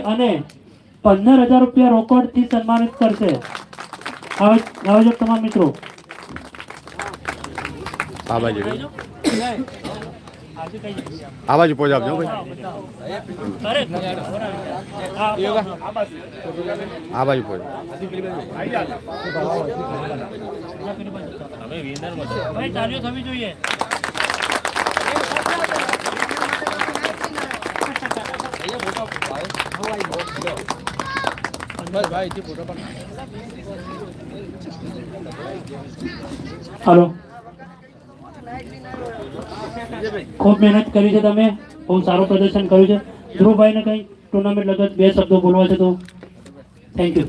અને પંદર હજાર રૂપિયા રોકડથી સન્માનિત કરશે. આયોજક તમામ મિત્રો. આ બાજુ. આ બાજુ પોજ આપજો ભાઈ. આ બાજુ ભાઈ થવી જોઈએ. હાલો ખૂબ મહેનત કરી છે તમે. બહુ સારું પ્રદર્શન કર્યું છે. ધ્રુવભાઈને કઈ ટુર્નામેન્ટ લગત બે શબ્દો બોલવા છે તો. થેન્ક યુ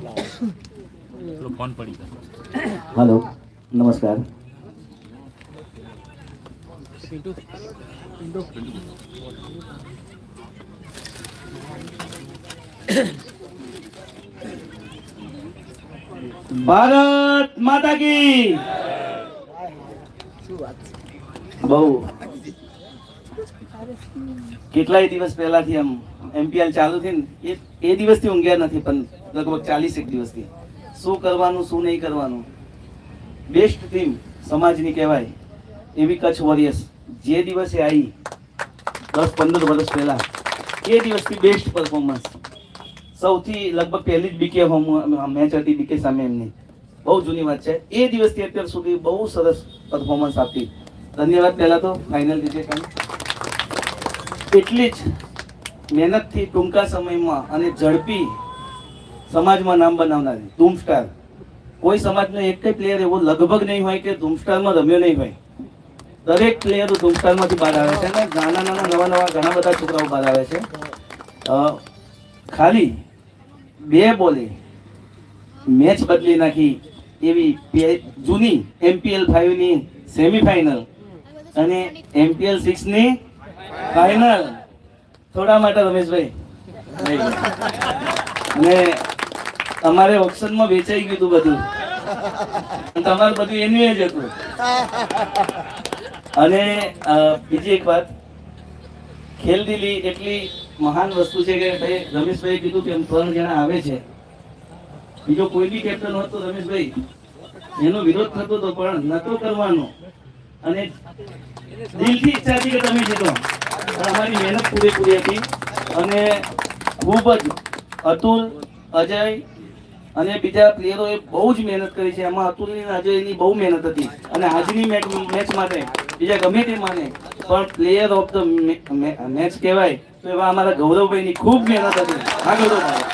હલો નમસ્કાર. ભારત માતા કી બહુ. કેટલાય દિવસ પહેલાથી આમ એમપીએલ ચાલુ થઈ ને એ દિવસથી ઊંઘ્યા નથી, પણ લગભગ ચાલીસ એક દિવસથી. શું કરવાનું, શું નહીં કરવાનું? બેસ્ટ ટીમ સમાજની કહેવાય એવી કચ્છ વોરિયર્સ જે દિવસે આવી દસ પંદર વર્ષ પહેલા, એ દિવસથી બેસ્ટ પરફોર્મન્સ સૌથી લગભગ પહેલી જ બીકે મેચ હતી બીકે સામે એમની. બહુ જૂની વાત છે. એ દિવસથી અત્યાર સુધી બહુ સરસ પરફોર્મન્સ આપી. ધન્યવાદ પહેલા તો ફાઇનલ કામ એટલી જ મહેનતથી ટૂંકા સમયમાં અને ઝડપી સમાજમાં નામ બનાવનારી ધૂમસ્ટાર. કોઈ સમાજનો એક પ્લેયર એવો લગભગ નહીં હોય કે ધૂમસ્ટારમાં રમ્યો નહીં હોય. દરેક પ્લેયર ધૂમસ્ટારમાંથી બહાર આવે છે અને નાના નાના નવા નવા ઘણા બધા છોકરાઓ બહાર આવે છે. ખાલી બે બોલે. મેચ બદલી નાખી એવી જૂની એમપીએલ ફાઈવની સેમીફાઈનલ અને એમપીએલ સિક્સની ફાઇનલ થોડા માટે, રમેશભાઈ. અને અમારે ઓપ્શનમાં વેચાઈ ગયું હતું બધું. તમારું બધું એનું જ હતું. અને બીજી એક વાત. ખેલદિલી એટલી મહાન વસ્તુ છે કે ભાઈ રમેશભાઈ કીધું કે ત્રણ જણા આવે છે. બીજો કોઈ બી કેપ્ટન હોત તો રમેશભાઈ, એનો વિરોધ થતો હતો પણ નતો કરવાનો. અને દિલથી ઈચ્છા હતી કે તમે જીતો પણ અમારી મહેનત પૂરેપૂરી હતી. અને ખૂબ જ અતુલ, અજય અને બીજા પ્લેયરોએ બહુ જ મહેનત કરી છે. એમાં અતુલની અજયની બહુ મહેનત હતી. અને આજની મેચ મેચ માટે, બીજા ગમે તે માને, પણ પ્લેયર ઓફ ધ મેચ કહેવાય. તો એવા અમારા ગૌરવભાઈની ખૂબ મહેનત હતી. હા, ગૌરવભાઈ.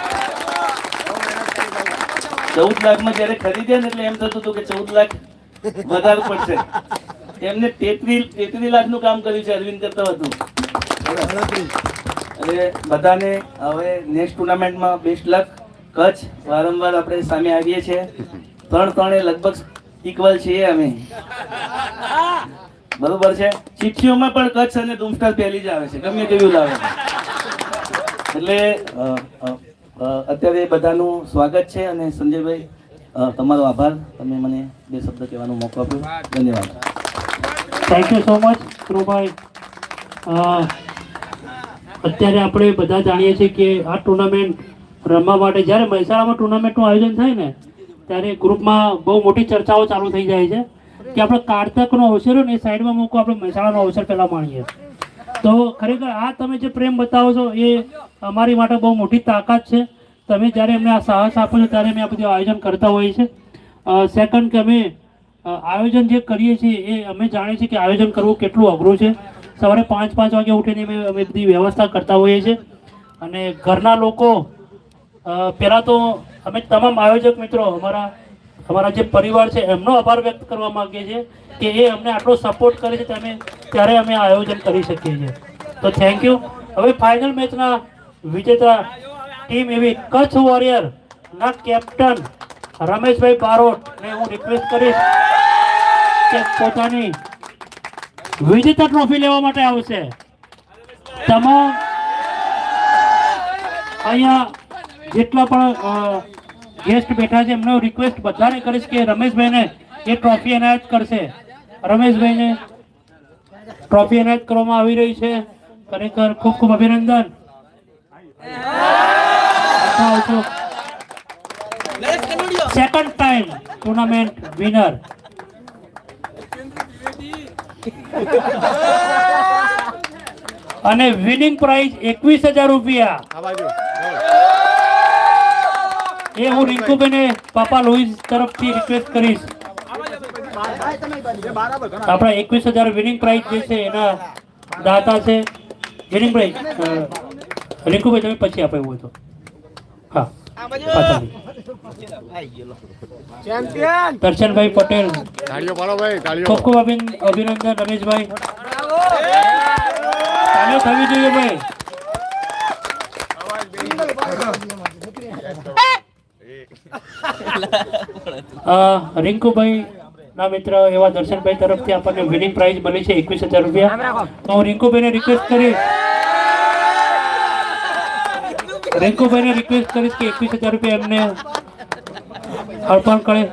ચૌદ લાખમાં જ્યારે ખરીદ્યા ને એટલે એમ થતું હતું કે ચૌદ લાખ વધારે પડશે. એમને તેત્રી તેત્રી લાખનું કામ કર્યું છે અરવિંદ કરતા હતું એટલે બધાને હવે નેક્સ્ટ ટુર્નામેન્ટમાં બેસ્ટ લક કચ્છ વારંવાર આપણે સામે આવીએ છીએ. ત્રણ ત્રણે લગભગ ઇક્વલ છીએ અમે. બરોબર છે? ચિઠ્ઠીઓમાં પણ કચ્છ અને ધૂમસ્ટાર પહેલી જ આવે છે. ગમે તેવું લાવે. એટલે અત્યારે બધાનું સ્વાગત છે અને સંજયભાઈ તમારો આભાર. તમે મને બે શબ્દ કહેવાનો મોકો આપ્યો. ધન્યવાદ. Thank you so much Dhruvbhai. અત્યારે આપણે બધા જાણીએ છીએ કે આ ટુર્નામેન્ટ રમવા માટે, જ્યારે મહેસાણામાં ટુર્નામેન્ટનું આયોજન થાય ને, ત્યારે ગ્રુપમાં બહુ મોટી ચર્ચાઓ ચાલુ થઈ જાય છે. કે આપણે કારતકનો અવસર ને એ સાઈડમાં મૂકો, આપણે મહેસાણાનો અવસર પહેલાં માણીએ. તો ખરેખર આ તમે જે પ્રેમ બતાવો છો, એ અમારી માટે બહુ મોટી તાકાત છે. તમે જ્યારે અમને આ સાહસ આપો છો, ત્યારે અમે આ બધું આયોજન કરતા હોઈએ છીએ. સેકન્ડ કે અમે આયોજન જે કરીએ છીએ, એ અમે જાણીએ છીએ કે આયોજન કરવું કેટલું અઘરું છે. સવારે પાંચ પાંચ વાગે ઉઠીને અમે અમે બધી વ્યવસ્થા કરતા હોઈએ છીએ. અને ઘરના લોકો પહેલાં તો અમે તમામ આયોજક મિત્રો, અમારા અમારા જે પરિવાર છે, એમનો આભાર વ્યક્ત કરવા માગીએ છીએ કે એ અમને આટલો સપોર્ટ કરે છે, તમે ત્યારે અમે આ આયોજન કરી શકીએ છીએ. તો થેન્ક યુ હવે ફાઇનલ મેચના વિજેતા ટીમ એવી કચ્છ વોરિયર ના કેપ્ટન રમેશભાઈ બારોટ ને હું રિક્વેસ્ટ કરીશ કે પોતાની વિજેતા ટ્રોફી લેવા માટે આવશે. તમામ અહીંયા જેટલા પણ ગેસ્ટ બેઠા છે, એમનો રિક્વેસ્ટ બધાને કરીશ કે રમેશભાઈને એ ટ્રોફી એનાયત કરશે. રમેશભાઈને ટ્રોફી એનાયત કરવામાં આવી રહી છે. ખરેખર ખૂબ ખૂબ અભિનંદન. સેકન્ડ ટાઈમ ટુર્નામેન્ટ વિનર અને વિનિંગ પ્રાઇઝ એકવીસ હજાર રૂપિયા. એ હું રિંકુબેને પાપા લોહીસ તરફથી રિક્વેસ્ટ કરીશ. આપણા એકવીસ હજાર વિનિંગ પ્રાઇઝ જે છે એના દાતા છે. વિનિંગ પ્રાઇઝ રિંકુભાઈ તમે પછી આપો એવું હોય તો. હા. દર્શનભાઈ પટેલ. તાળીઓ પાડો ભાઈ તાળીઓ. ખૂબ ખૂબ અભિનંદન રમેશભાઈ. તાળીઓ થવી જોઈએ ભાઈ. રિંકુભાઈ ના મિત્ર એવા દર્શનભાઈ તરફથી આપણને વિનિંગ પ્રાઇઝ મળી છે એકવીસ હજાર રૂપિયા. તો હું રિંકુભાઈને રિક્વેસ્ટ કરીશ. રિંકુભાઈને રિક્વેસ્ટ કરીશ કે એકવીસ હજાર રૂપિયા એમને અર્પણ કરે.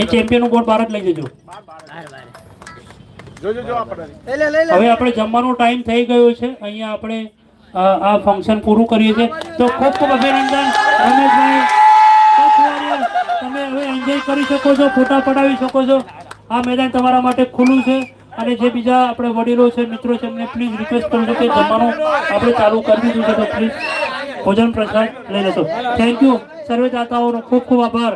એ ચેમ્પિયનનું બોર્ડ બહાર જ લઈ જજો. હવે આપણે જમવાનો ટાઈમ થઈ ગયો છે. અહીંયા આપણે આ ફંક્શન પૂરું કરીએ છીએ. તો ખૂબ ખૂબ અભિનંદન રમેશભાઈ. તમે હવે એન્જોય કરી શકો છો ફોટા પડાવી શકો છો. આ મેદાન તમારા માટે ખુલ્લું છે. અને જે બીજા આપણે વડીલો છે મિત્રો છે એમને પ્લીઝ રિક્વેસ્ટ કરું છું કે જમવાનું આપણે ચાલુ કરી દીધું છે. તો પ્લીઝ ભોજન પ્રસાદ લઈ લેશો. થેન્ક યુ સર્વે દાતાઓનો ખૂબ ખૂબ આભાર.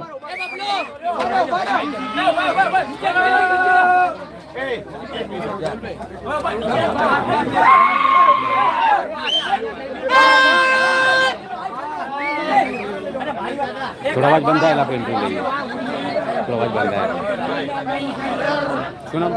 થોડા અવાજ બંધાયેલા પેન્ટિંગ લઈએ થોડો અવાજ બંધાયેલા. શું નામ.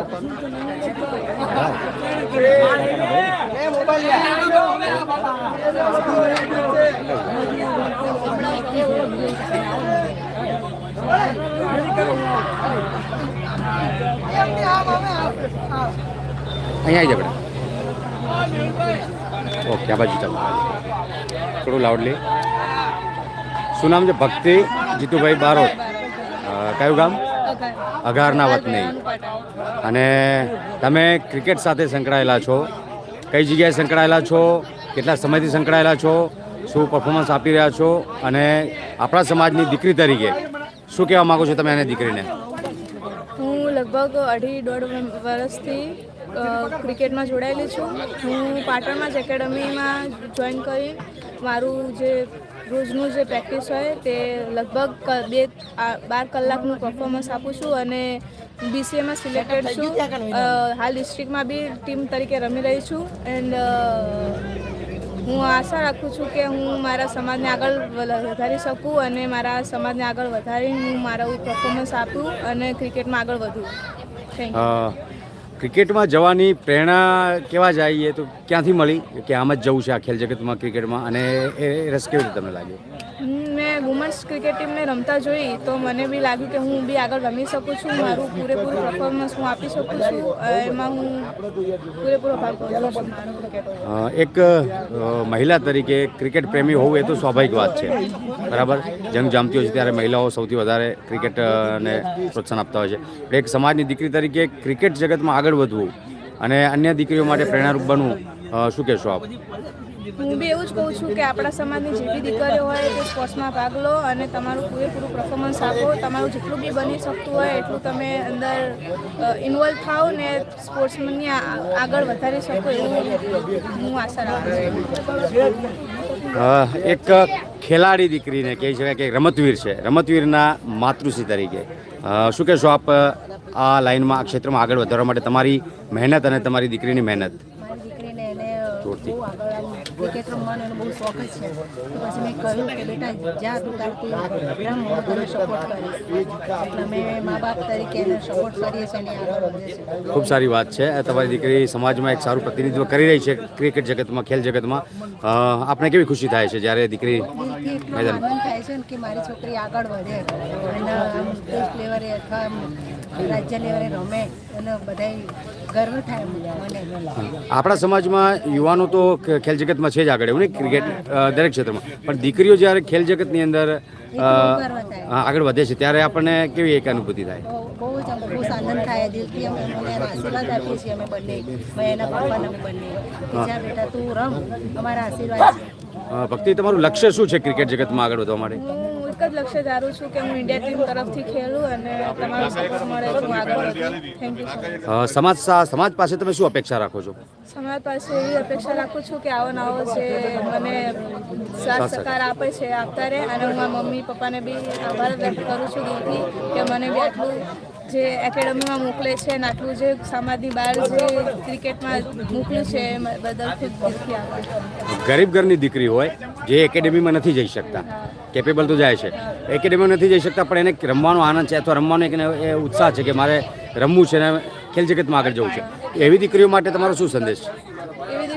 અહીંયા આવી જાય ઓકે, આ બાજુ ચાલો. થોડું લાઉડલી શું નામ છે? ભક્તિ જીતુભાઈ બારોટ. કયું ગામ? અઘારના વતની. અને તમે ક્રિકેટ સાથે સંકળાયેલા છો. કઈ જગ્યાએ સંકળાયેલા છો? કેટલા સમયથી સંકળાયેલા છો? શું પરફોર્મન્સ આપી રહ્યા છો? અને આપણા સમાજની દીકરી તરીકે શું કહેવા માગો છો તમે એને દીકરીને? લગભગ અઢી દોઢ વર્ષથી ક્રિકેટમાં જોડાયેલી છું. હું પાટણમાં જ એકેડમીમાં જોઈન કરી. મારું જે રોજનું જે પ્રેક્ટિસ હોય તે લગભગ બે બાર કલાકનું પરફોર્મન્સ આપું છું અને બીસીએમાં સિલેક્ટેડ છું. હાલ ડિસ્ટ્રિક્ટમાં બી ટીમ તરીકે રમી રહી છું. એન્ડ હું આશા રાખું છું કે હું મારા સમાજને આગળ વધારી શકું અને મારા સમાજને આગળ વધારીને હું મારું પરફોર્મન્સ આપું અને ક્રિકેટમાં આગળ વધું. ક્રિકેટમાં જવાની પ્રેરણા કેવા જઈએ તો ક્યાંથી મળી? કે આમ જ જવું છે આ ખેલ જગતમાં ક્રિકેટમાં અને એ રસ કેવી રીતે તમને લાગ્યો? મેં વુમન્સ ક્રિકેટ ટીમને રમતા જોઈ તો મને બી લાગ્યું કે હું બી આગળ રમી શકું છું. મારું પૂરેપૂરું પરફોર્મન્સ હું આપી શકું છું. એમાં હું પૂરેપૂરો ભાગ એક મહિલા તરીકે ક્રિકેટ પ્રેમી હોવું એ તો સ્વાભાવિક વાત છે. બરાબર? જંગ જામતી હોય છે ત્યારે મહિલાઓ સૌથી વધારે ક્રિકેટને પ્રોત્સાહન આપતા હોય છે. એક સમાજની દીકરી તરીકે ક્રિકેટ જગતમાં આગળ વધવું અને અન્ય દીકરીઓ માટે પ્રેરણારૂપ બનવું શું કહેશો આપ? હું બી એવું જ કહું છું કે આપણા સમાજની જે બી દીકરીઓ હોય તે સ્પોર્ટ્સમાં ભાગ લો અને તમારું પૂરેપૂરું પરફોર્મન્સ આપો. તમારું જેટલું બી બની શકતું હોય એટલું તમે અંદર ઇન્વોલ્વ થાઓ ને સ્પોર્ટ્સની આગળ વધારી શકો એવું હું આશા રાખું છું. એક ખેલાડી દીકરીને કહી શકાય કે રમતવીર છે. રમતવીરના માતૃશ્રી તરીકે. શું કહેશો આપ આ લાઈનમાં આ ક્ષેત્રમાં આગળ વધારવા માટે તમારી મહેનત અને તમારી દીકરીની મહેનત? મારી ક્રિકેટ રમવાનો એનો બહુ શોખ જ છે. તો પછી મેં કહ્યું કે બેટા જા તું તારથી રમ હું તને સપોર્ટ કરીશ. એટલે મા બાપ તરીકે એને સપોર્ટ કરીએ છીએ અને આગળ વધે છે. ખૂબ સારી વાત છે. તમારી દીકરી સમાજમાં એક સારું પ્રતિનિધિત્વ કરી રહી છે ક્રિકેટ જગતમાં ખેલ જગતમાં. આપણે કેવી ખુશી થાય છે જ્યારે દીકરી આનંદ થાય છે કે મારી છોકરી આગળ વધે. અને સ્ટેટ લેવલે અથવા રાજ્ય લેવલે રમે અને બધા ગર્વ થાય મને આપણા સમાજમાં યુવાનો તો ખેલ જગતમાં છે જ આગળ એવું નહીં? ક્રિકેટ દરેક ક્ષેત્રમાં. પણ દીકરીઓ જ્યારે ખેલ જગતની અંદર આગળ વધે છે ત્યારે આપણને કેવી એક અનુભૂતિ થાય? બહુ બહુ જ ખુશ આનંદ થાય દિલથી અમે મને આશીર્વાદ આપીએ છીએ અમે બંને મેં એના પપ્પાને અમે બંને. બીજા બેટા તું રમ અમારા આશીર્વાદ છે. ભક્તિ તમારું લક્ષ્ય શું છે ક્રિકેટ જગતમાં આગળ વધવા માટે? એક જ લક્ષ્ય ધારું છું કે હું ઇન્ડિયા ટીમ તરફથી ખેલું અને તમારો સપોર્ટ મળે તો હું આગળ વધું થેન્ક યુ સમાજ સમાજ પાસે તમે શું અપેક્ષા રાખો છો? સમાજ પાસે એવી અપેક્ષા રાખું છું કે આવો નવો જે મને સાથ સહકાર આપે છે આપતા રહે અને હું મારા મમ્મી પપ્પાને બી આભાર વ્યક્ત કરું છું દિલથી કે મને બી આટલું જે એકેડમીમાં મોકલે છે અને આટલું જે સમાજની બહાર જે ક્રિકેટમાં મોકલ્યું છે બદલ ગરીબ ઘરની દીકરી હોય, જે એકેડેમીમાં નથી જઈ શકતા કેપેબલ તો જાય છે. એકેડેમીમાં નથી જઈ શકતા, પણ એને રમવાનો આનંદ છે, અથવા રમવાનો એક એ ઉત્સાહ છે કે મારે રમવું છે ને ખેલ જગતમાં આગળ જવું છે. એવી દીકરીઓ માટે તમારો શું સંદેશ છે?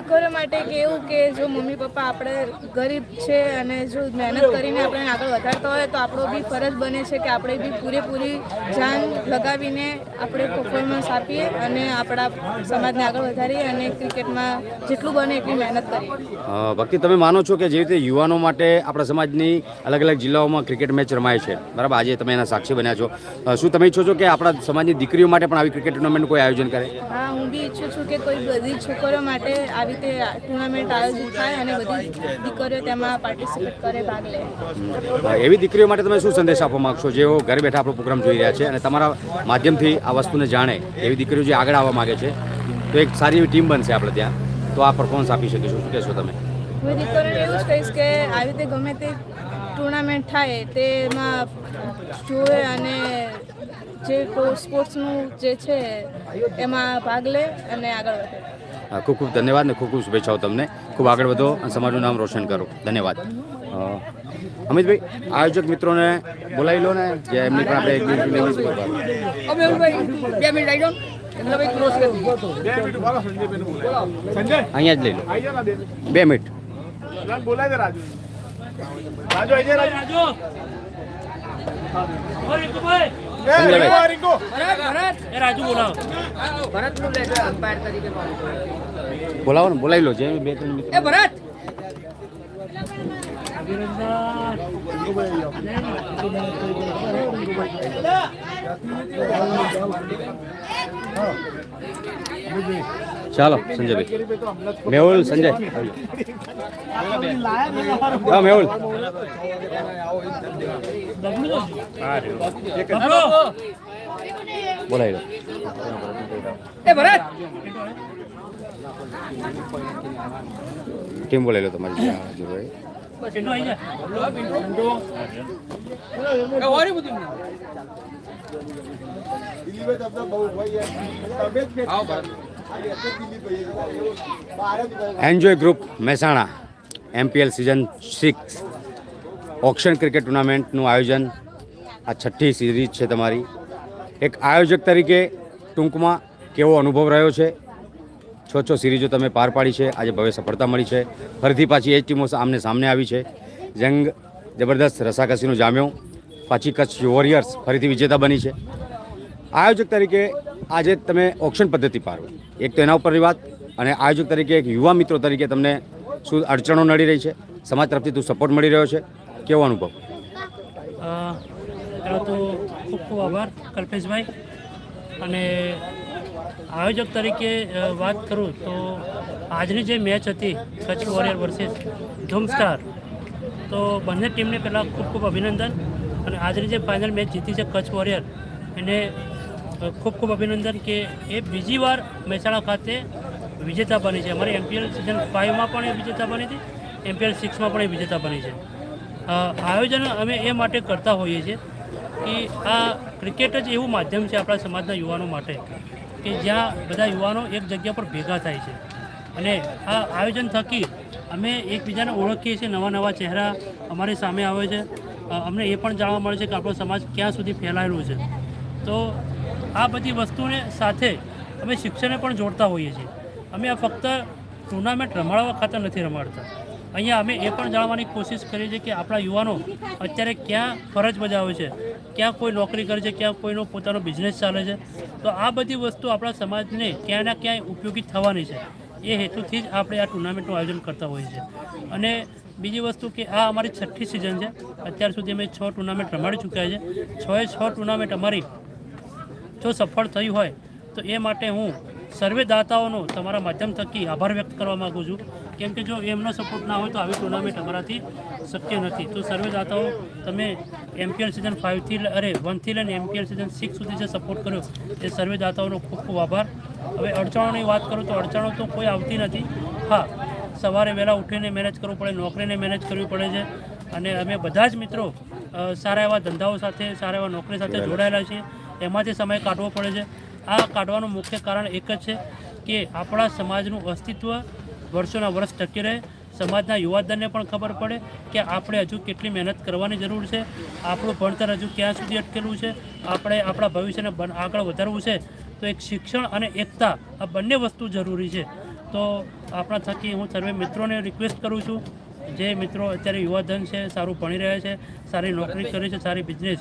એવી માટે કે એવું કે જો મમ્મી પપ્પા આપણે ગરીબ છે અને જો મહેનત કરીને આપણે આગળ વધારતા હોય તો આપણો બી ફરજ બને છે કે આપણે બી પૂરેપૂરી જાન લગાવીને આપણે પરફોર્મન્સ આપીએ અને આપણા સમાજને આગળ વધારીએ અને ક્રિકેટમાં જેટલું બને એટલી મહેનત કરીએ. બાકી તમે માનો છો કે જે રીતે યુવાનો માટે આપણા સમાજની અલગ અલગ જિલ્લાઓમાં ક્રિકેટ મેચ રમાય છે બરાબર? આજે તમે એના સાક્ષી બન્યા છો. શું તમે ઈચ્છો છો કે આપણા સમાજની દીકરીઓ માટે પણ આવી ક્રિકેટ ટુર્નામેન્ટ કોઈ આયોજન કરે? હા હું બી ઈચ્છું છું કે કોઈ બધી છોકરીઓ માટે આવી રીતે ટુર્નામેન્ટ આયોજિત થાય અને બધી દીકરીઓ તેમાં પાર્ટિસિપેટ કરે ભાગ લે. એવી દીકરીઓ માટે તમે શું સંદેશ આપવા માંગશો? જેઓ ઘરે બેઠા આપણો પ્રોગ્રામ જોઈ રહ્યા છે અને તમારા માધ્યમથી આ વસ્તુને જાણે એવી દીકરીઓ જે આગળ આવવા માંગે છે તો એક સારી એવી ટીમ બનશે આપણે ત્યાં. તો આ પરફોર્મન્સ આપી શકીશું. શું કહેશો તમે? હું દીકરીઓને એવું જ કહીશ કે આવી રીતે ગમે તે ટુર્નામેન્ટ થાય તેમાં જોવે અને જે સ્પોર્ટ્સનું જે છે એમાં ભાગ લે અને આગળ વધે. ખૂબ ખૂબ ધન્યવાદ ને ખૂબ ખૂબ શુભેચ્છાઓ તમને. ખૂબ આગળ વધો અને સમાજનું નામ રોશન કરો. ધન્યવાદ. અમિતભાઈ આયોજક મિત્રોને બોલાવી લો ને જે એમની પણ આપણે એક મિનિટ અહીંયા જ લઈ લો. બે મિનિટ. સંજયભાઈ રાજુ. રાજુ બોલાવો બોલાવો. ને બોલાવી લો જે બે ત્રણ મિત્રો ચાલો સંજયભાઈ મેહુલ સંજય. હા મેહુલ. બોલાવી લો. ટીમ બોલાવી લો તમારી. જે હાજર હોય. બસ એટલું આવી enjoy group Mehsana MPL season six auction cricket ટુર્નામેન્ટનું આયોજન. આ છઠ્ઠી સિરીઝ છે તમારી. એક આયોજક તરીકે ટૂંકમાં કેવો અનુભવ રહ્યો છે? છ છ સિરીઝો તમે પાર પાડી છે, આજે ભવ્ય સફળતા મળી છે. ફરીથી પાછી એ જ ટીમો આમને સામને આવી છે. જંગ જબરદસ્ત રસાકસીનું જામ્યો. પાછી કચ્છ વોરિયર્સ ફરીથી વિજેતા બની છે. આયોજક તરીકે આજે તમે ઓક્શન પદ્ધતિ પારો એક તો એના ઉપરની વાત અને આયોજક તરીકે એક યુવા મિત્રો તરીકે તમને શું અડચણો નડી રહી છે? સમાજ તરફથી તું સપોર્ટ મળી રહ્યો છે? કેવો અનુભવ? પહેલાં તો ખૂબ ખૂબ આભાર કલ્પેશભાઈ. અને આયોજક તરીકે વાત કરું તો આજની જે મેચ હતી, કચ્છ વોરિયર વર્સિસ ધૂમસ્ટાર, તો બંને ટીમને પહેલાં ખૂબ ખૂબ અભિનંદન. અને આજની જે ફાઇનલ મેચ જીતી છે કચ્છ વોરિયર, એને ખૂબ ખૂબ અભિનંદન કે એ બીજી વાર મહેસાણા ખાતે વિજેતા બની છે. અમારી એમપીએલ સિઝન ફાઇવમાં પણ એ વિજેતા બની હતી એમપીએલ સિક્સમાં પણ એ વિજેતા બની છે. આયોજન અમે એ માટે કરતા હોઈએ છીએ કે આ ક્રિકેટ જ એવું માધ્યમ છે આપણા સમાજના યુવાનો માટે કે જ્યાં બધા યુવાનો એક જગ્યા પર ભેગા થાય છે. અને આ આયોજન થકી અમે એકબીજાને ઓળખીએ છીએ, નવા નવા ચહેરા અમારી સામે આવે છે. અમને એ પણ જાણવા મળે છે કે આપણો સમાજ ક્યાં સુધી ફેલાયેલું છે. તો આ બધી વસ્તુને સાથે અમે શિક્ષણને પણ જોડતા હોઈએ છીએ. અમે આ ફક્ત ટુર્નામેન્ટ રમાડવા ખાતર નથી રમાડતા. અહીંયા અમે એ પણ જાણવાની કોશિશ કરીએ છીએ કે આપણા યુવાનો અત્યારે ક્યાં ફરજ બજાવે છે, ક્યાં કોઈ નોકરી કરે છે, ક્યાં કોઈનો પોતાનો બિઝનેસ ચાલે છે. તો આ બધી વસ્તુ આપણા સમાજને ક્યાંય ના ક્યાંય ઉપયોગી થવાની છે. એ હેતુથી જ આપણે આ ટુર્નામેન્ટનું આયોજન કરતા હોઈએ છીએ. અને બીજી વસ્તુ કે આ અમારી છઠ્ઠી સિઝન છે. અત્યાર સુધી અમે છ ટુર્નામેન્ટ રમાડી ચૂક્યા છે. છ એ છ ટુર્નામેન્ટ અમારી જો સફળ થયું હોય તો એ માટે હું સર્વે દાતાઓનો તમારા માધ્યમ થકી આભાર વ્યક્ત કરવા માગું છું. કેમ કે જો એમનો સપોર્ટ ના હોય તો આવી ટુર્નામેન્ટ અમારાથી શક્ય નથી. તો સર્વે દાતાઓ તમે એમપીએલ સિઝન ફાઇવથી અરે વનથી લઈને એમપીએલ સિઝન સિક્સ સુધી જે સપોર્ટ કર્યો એ સર્વે દાતાઓનો ખૂબ ખૂબ આભાર. હવે અડચણોની વાત કરું તો અડચણો તો કોઈ આવતી નથી. હા સવારે વહેલા ઉઠીને મેનેજ કરવું પડે નોકરીને મેનેજ કરવી પડે છે. અને અમે બધા જ મિત્રો સારા એવા ધંધાઓ સાથે સારા એવા નોકરી સાથે જોડાયેલા છીએ. એમાંથી સમય કાઢવો પડે છે. આ કાઢવાનું મુખ્ય કારણ એક જ છે કે આપણા સમાજનું અસ્તિત્વ વર્ષોના વર્ષ ટકી રહે. સમાજના યુવાધનને પણ ખબર પડે કે આપણે હજુ કેટલી મહેનત કરવાની જરૂર છે. આપણું ભણતર હજુ ક્યાં સુધી અટકેલું છે? આપણે આપણા ભવિષ્યને આગળ વધારવું છે. તો એક શિક્ષણ અને એકતા આ બંને વસ્તુ જરૂરી છે. તો આપણા થકી હું સર્વે મિત્રોને રિક્વેસ્ટ કરું છું. જે મિત્રો અત્યારે યુવાધન છે સારું ભણી રહ્યા છે સારી નોકરી કરે છે સારી બિઝનેસ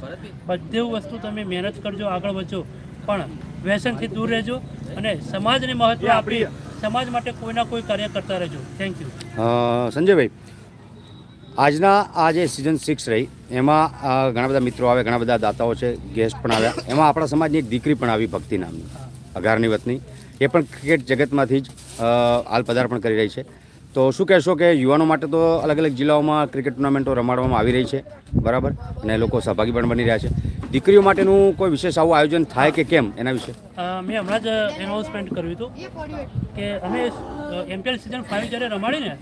બધી વસ્તુ તમે મહેનત કરજો આગળ વધજો. પણ વ્યસનથી દૂર રહેજો અને સમાજને મહત્વ આપી સમાજ માટે કોઈના કોઈ કાર્ય કરતા રહેજો. થેન્ક યુ સંજયભાઈ આજના આ જે સિઝન સિક્સ રહી એમાં ઘણા બધા મિત્રો આવે ઘણા બધા દાતાઓ છે ગેસ્ટ પણ આવ્યા. એમાં આપણા સમાજની એક દીકરી પણ આવી ભક્તિ નામની અઘારની વતની. એ પણ ક્રિકેટ જગતમાંથી જ હાલ પદાર્પણ કરી રહી છે. તો શું કહેશો કે યુવાનો માટે તો અલગ અલગ જિલ્લાઓમાં ક્રિકેટ ટુર્નામેન્ટો રમાડવામાં આવી રહી છે, બરાબર? અને લોકો સહભાગી પણ બની રહ્યા છે. દીકરીઓ માટેનું કોઈ વિશેષ આવું આયોજન થાય કે કેમ એના વિશે? મેં હમણાં જ એનાઉન્સમેન્ટ કર્યું હતું કે અમે એમપીએલ સિઝન ફાઇવ જ્યારે રમાડીને,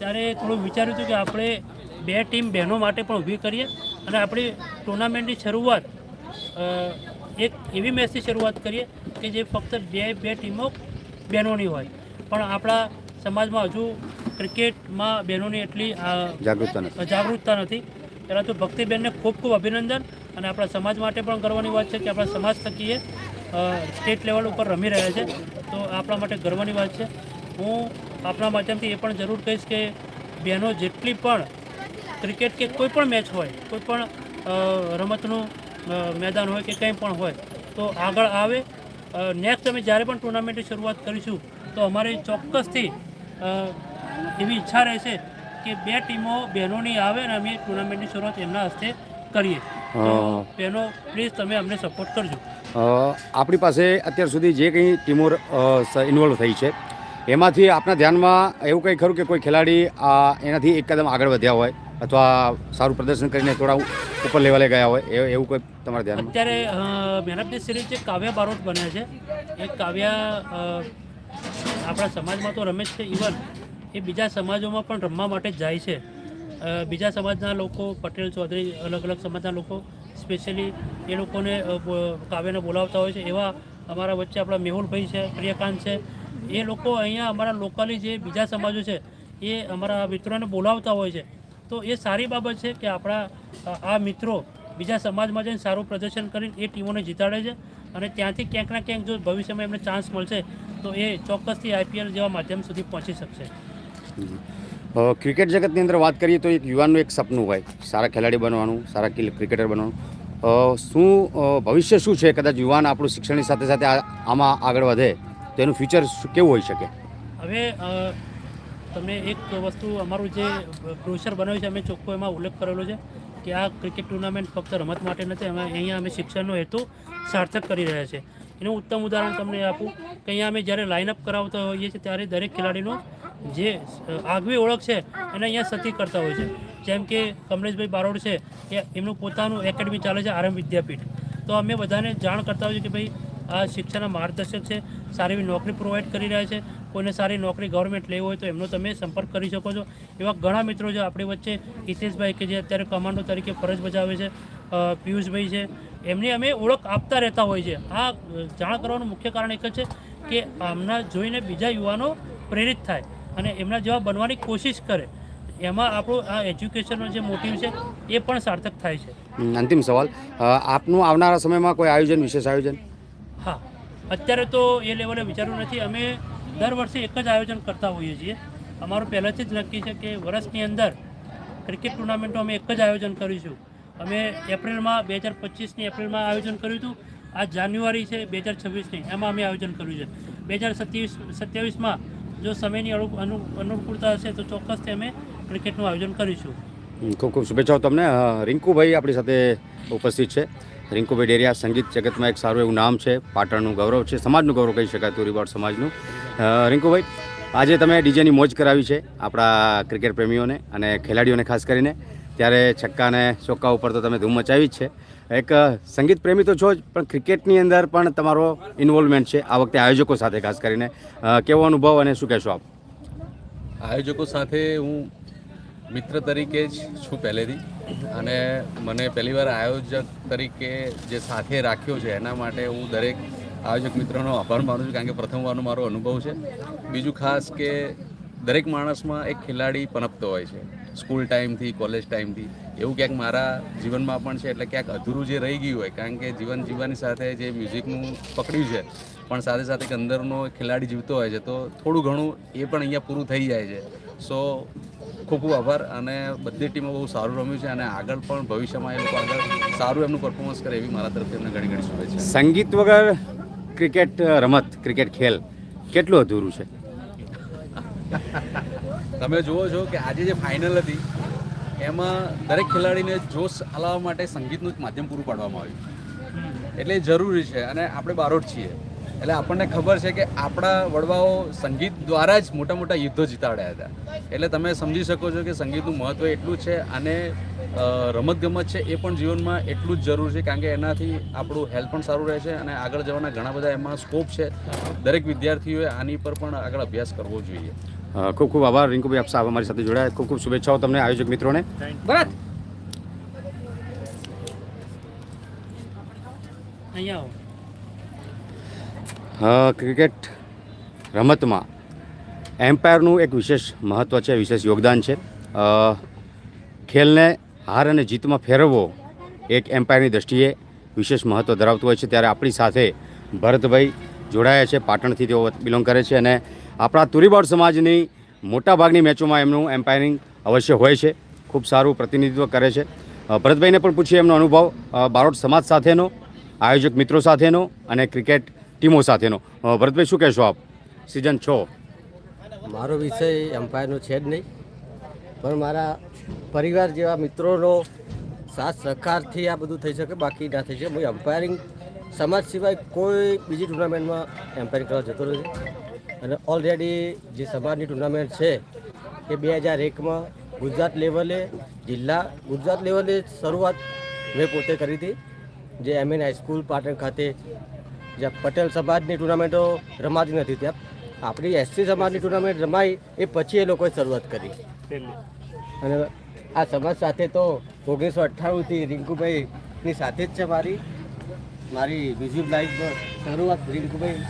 ત્યારે થોડું વિચાર્યું હતું કે આપણે બે ટીમ બહેનો માટે પણ ઊભી કરીએ અને આપણી ટુર્નામેન્ટની શરૂઆત એક એવી મેચથી શરૂઆત કરીએ કે જે ફક્ત બે બે ટીમો બહેનોની હોય. પણ આપણા સમાજમાં હજુ ક્રિકેટમાં બહેનોની એટલી જાગૃતતા નથી. જાગૃતતા નથી. પહેલાં તો ભક્તિબેનને ખૂબ ખૂબ અભિનંદન અને આપણા સમાજ માટે પણ ગર્વની વાત છે કે આપણા સમાજ થકીએ સ્ટેટ લેવલ ઉપર રમી રહ્યા છે. તો આપણા માટે ગર્વની વાત છે. હું આપણા માધ્યમથી એ પણ જરૂર કહીશ કે બહેનો જેટલી પણ ક્રિકેટ કે કોઈ પણ મેચ હોય કોઈ પણ રમતનું મેદાન હોય કે કંઈ પણ હોય તો આગળ આવે. નેક્સ્ટ અમે જ્યારે પણ ટુર્નામેન્ટની શરૂઆત કરીશું તો અમારે ચોક્કસથી એવી ઈચ્છા રહેશે કે બે ટીમો બહેનોની આવે અને અમે ટુર્નામેન્ટની શરૂઆત એમના હસ્તે કરીએ. બહેનો પ્લીઝ તમે અમને સપોર્ટ કરજો. આપણી પાસે અત્યાર સુધી જે કંઈ ટીમો ઇન્વોલ્વ થઈ છે એમાંથી આપના ધ્યાનમાં એવું કંઈ ખરું કે કોઈ ખેલાડી આ એનાથી એક કદમ આગળ વધ્યા હોય અથવા સારું પ્રદર્શન કરીને થોડા ઉપર લેવલે ગયા હોય એ- એવું કોઈ તમારા ધ્યાન અત્યારે મેન ઓફ ધ સિરીઝ જે કાવ્યા બારોટ બન્યા છે એ કાવ્યા આપણા સમાજમાં તો રમે છે ઇવન એ બીજા સમાજોમાં પણ રમવા માટે જ જાય છે. બીજા સમાજના લોકો, પટેલ ચૌધરી, અલગ અલગ સમાજના લોકો, સ્પેશિયલી એ લોકોને કાવ્યને બોલાવતા હોય છે. એવા અમારા વચ્ચે આપણા મેહુલભાઈ છે, પ્રિયકાંત છે. એ લોકો અહીંયા અમારા લોકલી જે બીજા સમાજો છે, એ અમારા મિત્રોને બોલાવતા હોય છે. તો એ સારી બાબત છે કે આપણા આ મિત્રો બીજા સમાજમાં જઈને સારું પ્રદર્શન કરીને એ ટીમોને જીતાડે છે અને ત્યાંથી ક્યાંક ના ક્યાંક જો ભવિષ્યમાં એમને ચાન્સ મળશે, તો એ ચોક્કસથી આઈપીએલ જેવા માધ્યમ સુધી પહોંચી શકશે. ક્રિકેટ જગતની અંદર વાત કરીએ તો એક યુવાનનું એક સપનું હોય. સારા ખેલાડી બનવાનું, સારા ક્રિકેટર બનવાનું. શું ભવિષ્ય શું છે? કદાચ યુવાન આપણું શિક્ષણની સાથે સાથે આમાં આગળ વધે, તો એનું ફ્યુચર કેવું હોઈ શકે? હવે તમે એક વસ્તુ અમારું જે બ્રોશર બનાવ્યું છે, અમે ચોખ્ખો એમાં ઉલ્લેખ કરેલો છે કે આ ક્રિકેટ ટુર્નામેન્ટ ફક્ત રમત માટે નથી, અમે અહીંયા અમે શિક્ષણનો હેતુ સાર્થક કરી રહ્યા છે. એનું ઉત્તમ ઉદાહરણ તમને આપું કે અહીંયા અમે જ્યારે લાઇનઅપ કરાવતા હોઈએ છીએ, ત્યારે દરેક ખેલાડીનો જે આગવી ઓળખ છે એને અહીંયા સતી કરતા હોય છે. જેમ કે કમલેશભાઈ બારોડ છે, એ એમનું પોતાનું એકેડમી ચાલે છે આરંભ વિદ્યાપીઠ. તો અમે બધાને જાણ કરતા હોઈએ કે ભાઈ, આ શિક્ષણના માર્ગદર્શક છે, સારી એવી નોકરી પ્રોવાઈડ કરી રહ્યા છે. કોઈને સારી નોકરી ગવર્મેન્ટ લેવી હોય તો એમનો તમે સંપર્ક કરી શકો છો. એવા ઘણા મિત્રો છે આપણી વચ્ચે, હિતેશભાઈ કે જે અત્યારે કમાન્ડો તરીકે ફરજ બજાવે છે પિયુષભાઈ છે. એમની અમે ઓળખ આપતા રહેતા હોય છે. આ જાણ કરવાનું મુખ્ય કારણ એક જ છે કે આમના જોઈને બીજા યુવાનો પ્રેરિત થાય. અને એમના જેવા બનવાની કોશિશ કરે એમાં આપણું આ એજ્યુકેશનનો જે મોટિવ છે એ પણ સાર્થક થાય છે. અંતિમ સવાલ. આપનું આવનારા સમયમાં કોઈ આયોજન વિશેષ આયોજન? હા અત્યારે તો એ લેવલે વિચારવું નથી. અમે દર વર્ષે એક જ આયોજન કરતા હોઈએ છીએ. અમારું પહેલાંથી જ નક્કી છે કે વર્ષની અંદર ક્રિકેટ ટુર્નામેન્ટનું અમે એક જ આયોજન કરીશું. અમે એપ્રિલમાં બે હજાર પચીસની એપ્રિલમાં આયોજન કર્યું હતું. આ જાન્યુઆરી છે બે હજાર છવ્વીસની. એમાં અમે આયોજન કર્યું છે. બે હજાર સત્યાવીસ સત્યાવીસમાં જો સમયની અનુ, અનુ- અનુકૂળતા હશે તો ચોક્કસથી અમે ક્રિકેટનું આયોજન કરીશું. ખૂબ ખૂબ શુભેચ્છાઓ તમને. રિંકુભાઈ આપણી સાથે ઉપસ્થિત છે. રિંકુભાઈ ડેરિયા, સંગીત જગતમાં એક સારું એવું નામ છે. પાટણનું ગૌરવ છે. સમાજનું ગૌરવ કહી શકાય તુરીવાડ સમાજનું. રિંકુભાઈ, આજે તમે ડીજેની મોજ કરાવી છે આપણા ક્રિકેટ પ્રેમીઓને અને ખેલાડીઓને ખાસ કરીને. ત્યારે છક્કા અને ચોક્કા ઉપર તો તમે ધૂમ મચાવી જ છે. એક સંગીત પ્રેમી તો છો જ, પણ ક્રિકેટની અંદર પણ તમારો ઇન્વોલ્વમેન્ટ છે આ વખતે આયોજકો સાથે ખાસ કરીને. કેવો અનુભવ અને શું કહેશો આપ? આયોજકો સાથે હું મિત્ર તરીકે જ છું પહેલેથી. અને મને પહેલીવાર આયોજક તરીકે જે સાથે રાખ્યો છે, એના માટે હું દરેક આયોજક મિત્રોનો આભાર માનું છું, કારણ કે પ્રથમવારનો મારો અનુભવ છે. બીજું ખાસ કે દરેક માણસમાં એક ખેલાડી પનપતો હોય છે. સ્કૂલ ટાઈમથી, કોલેજ ટાઈમથી. એવું ક્યાંક મારા જીવનમાં પણ છે એટલે ક્યાંક અધૂરું જે રહી ગયું હોય કારણ કે જીવન જીવવાની સાથે જે મ્યુઝિકનું પકડ્યું છે પણ સાથે સાથે એક અંદરનો ખેલાડી જીવતો હોય છે તો થોડું ઘણું એ પણ અહીંયા પૂરું થઈ જાય છે. સો ખૂબ ખૂબ આભાર અને બધી ટીમો બહુ સારું રમ્યું છે અને આગળ પણ ભવિષ્યમાં એ લોકો આગળ સારું એમનું પરફોર્મન્સ કરે એવી મારા તરફથી એમને ઘણી ઘણી શુભેચ્છા સંગીત વગર ક્રિકેટ રમત ક્રિકેટ ખેલ કેટલું અધૂરું છે? તમે જુઓ છો કે આજે જે ફાઇનલ હતી એમાં દરેક ખેલાડીને જોશ હલાવવા માટે સંગીતનું જ માધ્યમ પૂરું પાડવામાં આવ્યું. એટલે જરૂરી છે અને આપણે બારોટ છીએ. એટલે આપણને ખબર છે કે આપણા વડવાઓ સંગીત દ્વારા જ મોટા મોટા યુદ્ધો જીતાડ્યા હતા. એટલે તમે સમજી શકો છો કે સંગીતનું મહત્ત્વ એટલું છે અને રમતગમત છે એ પણ જીવનમાં એટલું જ જરૂર છે કારણ કે એનાથી આપણું હેલ્થ પણ સારું રહે છે અને આગળ જવાના ઘણા બધા એમાં સ્કોપ છે. દરેક વિદ્યાર્થીઓએ આની પર પણ આગળ અભ્યાસ કરવો જોઈએ. ખૂબ ખૂબ આભાર. રિંકુભાઈ આપ સાહેબ અમારી સાથે જોડાયા. ખૂબ ખૂબ શુભેચ્છાઓ તમને આયોજક મિત્રોને. અહીંયા ક્રિકેટ રમતમાં એમ્પાયરનું એક વિશેષ મહત્ત્વ છે વિશેષ યોગદાન છે. ખેલને હાર અને જીતમાં ફેરવવો એક એમ્પાયરની દ્રષ્ટિએ વિશેષ મહત્ત્વ ધરાવતું હોય છે. ત્યારે આપણી સાથે ભરતભાઈ જોડાયા છે. પાટણથી તેઓ બિલોંગ કરે છે અને આપણા તુરીબાડ સમાજની મોટાભાગની મેચોમાં એમનું એમ્પાયરિંગ અવશ્ય હોય છે. ખૂબ સારું પ્રતિનિધિત્વ કરે છે. ભરતભાઈને પણ પૂછીએ એમનો અનુભવ. બારોટ સમાજ સાથેનો, આયોજક મિત્રો સાથેનો અને ક્રિકેટ ટીમો સાથેનો. ભરતભાઈ, શું કહેશો આપ? સિઝન છ. મારો વિષય એમ્પાયરનો છે જ નહીં. પણ મારા પરિવાર જેવા મિત્રોનો સાથ, સહકારથી આ બધું થઈ શકે, બાકી ના થઈ શકે. હું એમ્પાયરિંગ સમાજ સિવાય કોઈ બીજી ટુર્નામેન્ટમાં એમ્પાયરિંગ કરવા જતો નથી. અને ઓલરેડી જે સમાજની ટુર્નામેન્ટ છે, એ બે હજાર એકમાં ગુજરાત લેવલે જિલ્લા ગુજરાત લેવલે શરૂઆત મેં પોતે કરી હતી. જે એમ એન હાઈસ્કૂલ પાટણ ખાતે જ્યાં પટેલ સમાજની ટુર્નામેન્ટો રમાતી નથી ત્યાં. આપણી એસટી સમાજની ટુર્નામેન્ટ રમાઈ, એ પછી એ લોકોએ શરૂઆત કરી. અને આ સમાજ સાથે તો ઓગણીસો અઠ્ઠાણુંથી રિંકુભાઈની સાથે જ છે મારી. મારી મ્યુઝિક લાઈફમાં શરૂઆત રિંકુભાઈ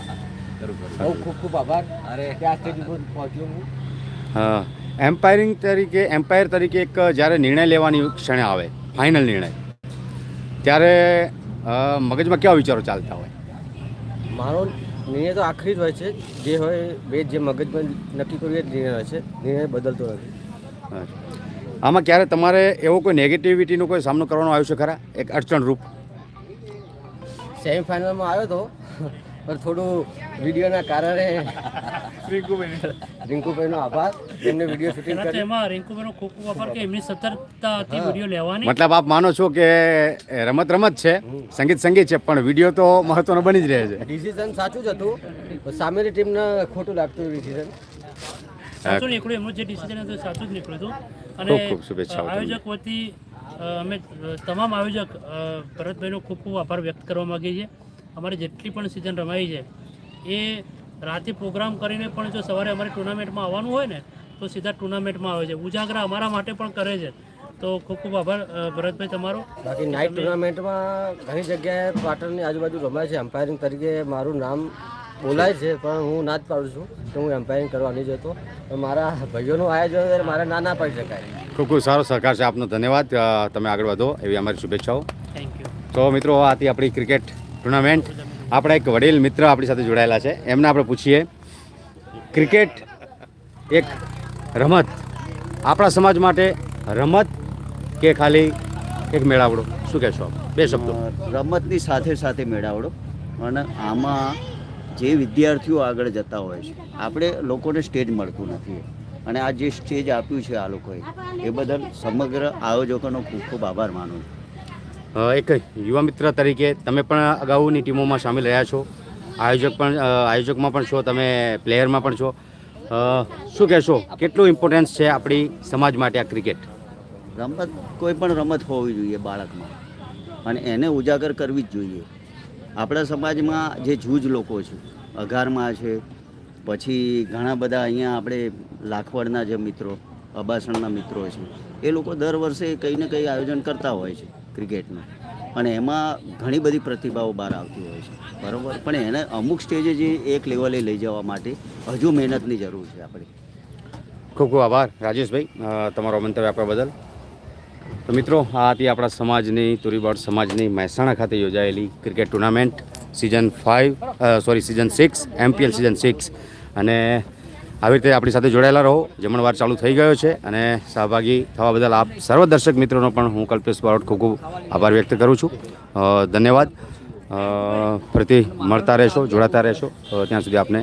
બહુ ખૂબ ખૂબ આભાર. અરે. ત્યાં સ્ટેજ ઉપર પહોંચ્યો હું. એમ્પાયરિંગ તરીકે એમ્પાયર તરીકે એક જ્યારે નિર્ણય લેવાની ક્ષણે આવે ફાઇનલ નિર્ણય ત્યારે મગજમાં કેવા વિચારો ચાલતા હોય? મારો નિર્ણય તો આખરી જ હોય છે. જે હોય બે જે મગજમાં નક્કી કર્યું એ જ નિર્ણય હોય છે. નિર્ણય બદલતો નથી. આમાં ક્યારે તમારે એવો કોઈ નેગેટિવિટીનો કોઈ સામનો કરવાનો આવ્યો છે ખરા? એક અડચણ રૂપ સેમીફાઇનલમાં આવ્યો હતો પણ થોડું વિડીયોના કારણે રિંકુભાઈનો. આભાર. એમને વીડિયો શૂટિંગ કરી એમાં રિંકુભાઈનો ખૂબ ખૂબ આભાર કે એમની સતર્કતાથી વીડિયો લેવાની. મતલબ આપ માનો છો કે રમત રમત છે સંગીત સંગીત છે પણ વીડિયો તો મહત્વનો બની જ રહે છે. ડિસિઝન સાચું જ હતું. પણ સામેની ટીમને ખોટું લાગતું ડિસિઝન સાચું નીકળ્યું એમનું જે ડિસિઝન હતું સાચું જ નીકળ્યું હતું. અને ખૂબ ખૂબ આયોજક વતી અમે તમામ આયોજક ભરતભાઈનો ખૂબ ખૂબ આભાર વ્યક્ત કરવા માગીએ છીએ. અમારી જેટલી પણ સિઝન રમાઈ છે એ રાતે પ્રોગ્રામ કરીને પણ જો સવારે અમારે ટુર્નામેન્ટમાં આવવાનું હોય ને તો સીધા ટુર્નામેન્ટમાં આવે છે. ઉજાગરા અમારા માટે પણ કરે છે. તો ખૂબ ખૂબ આભાર ભરતભાઈ તમારો. બાકી નાઇટ ટુર્નામેન્ટમાં ઘણી જગ્યાએ પાટણની આજુબાજુ રમાય છે. એમ્પાયરિંગ તરીકે મારું નામ બોલાય છે પણ હું ના જ પાડું છું કે હું એમ્પાયરિંગ કરવા નહીં જતો મારા ભાઈઓનું આયોજન હોય ત્યારે મારે ના ના પાડી શકાય. ખૂબ ખૂબ સારો સહકાર છે આપનો. ધન્યવાદ. તમે આગળ વધો. એવી અમારી શુભેચ્છાઓ. થેન્ક યુ તો મિત્રો આથી આપણી ક્રિકેટ ટુર્નામેન્ટ. આપણા એક વડીલ મિત્ર આપણી સાથે જોડાયેલા છે. એમને આપણે પૂછીએ, ક્રિકેટ એક રમત આપણા સમાજ માટે રમત કે ખાલી એક મેળાવડો? શું કહેશો આપ? બે શબ્દો. રમતની સાથે સાથે મેળાવડો. અને આમાં જે વિદ્યાર્થીઓ આગળ જતા હોય છે, આપણે લોકોને સ્ટેજ મળતું નથી. અને આ જે સ્ટેજ આપ્યું છે આ લોકોએ, એ બદલ સમગ્ર આયોજકોનો ખૂબ ખૂબ આભાર માનું છું. એક યુવા મિત્ર તરીકે તમે પણ અગાઉની ટીમોમાં સામેલ રહ્યા છો. આયોજક પણ આયોજકમાં પણ છો, તમે પ્લેયરમાં પણ છો. શું કહેશો? કેટલું ઇમ્પોર્ટન્સ છે આપણી સમાજ માટે આ ક્રિકેટ રમત, કોઈ પણ રમત હોવી જોઈએ બાળકમાં. અને એને ઉજાગર કરવી જ જોઈએ. આપણા સમાજમાં જે જૂજ લોકો છે, અઘારમાં છે, પછી ઘણા બધા અહીંયા આપણે લાખવડના જે મિત્રો, અબાસણના મિત્રો છે, એ લોકો દર વર્ષે કંઈ ને કંઈ આયોજન કરતા હોય છે. ક્રિકેટનું અને એમાં ઘણી બધી પ્રતિભાઓ બહાર આવતી હોય છે. બરાબર? પણ એને અમુક સ્ટેજે જે એક લેવલે લઈ જવા માટે હજુ મહેનતની જરૂર છે આપણે. ખૂબ ખૂબ આભાર, રાજેશભાઈ તમારો મંતવ્ય આપવા બદલ. તો મિત્રો, આ હતી આપણા સમાજની તુરીબોડ સમાજની મહેસાણા ખાતે યોજાયેલી cricket tournament season five sorry, season six MPL season six. અને આવી રીતે આપણી સાથે જોડાયેલા રહો. જમણવાર ચાલુ થઈ ગયો છે અને સહભાગી થવા બદલ આપ સર્વ દર્શક મિત્રોનો પણ હું કલ્પેશ બારોટ ખૂબ ખૂબ આભાર વ્યક્ત કરું છું. ધન્યવાદ. ફરીથી મળતા રહેશો, જોડાતા રહેશો. ત્યાં સુધી આપને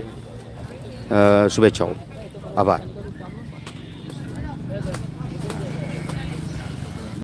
શુભેચ્છાઓ. આભાર.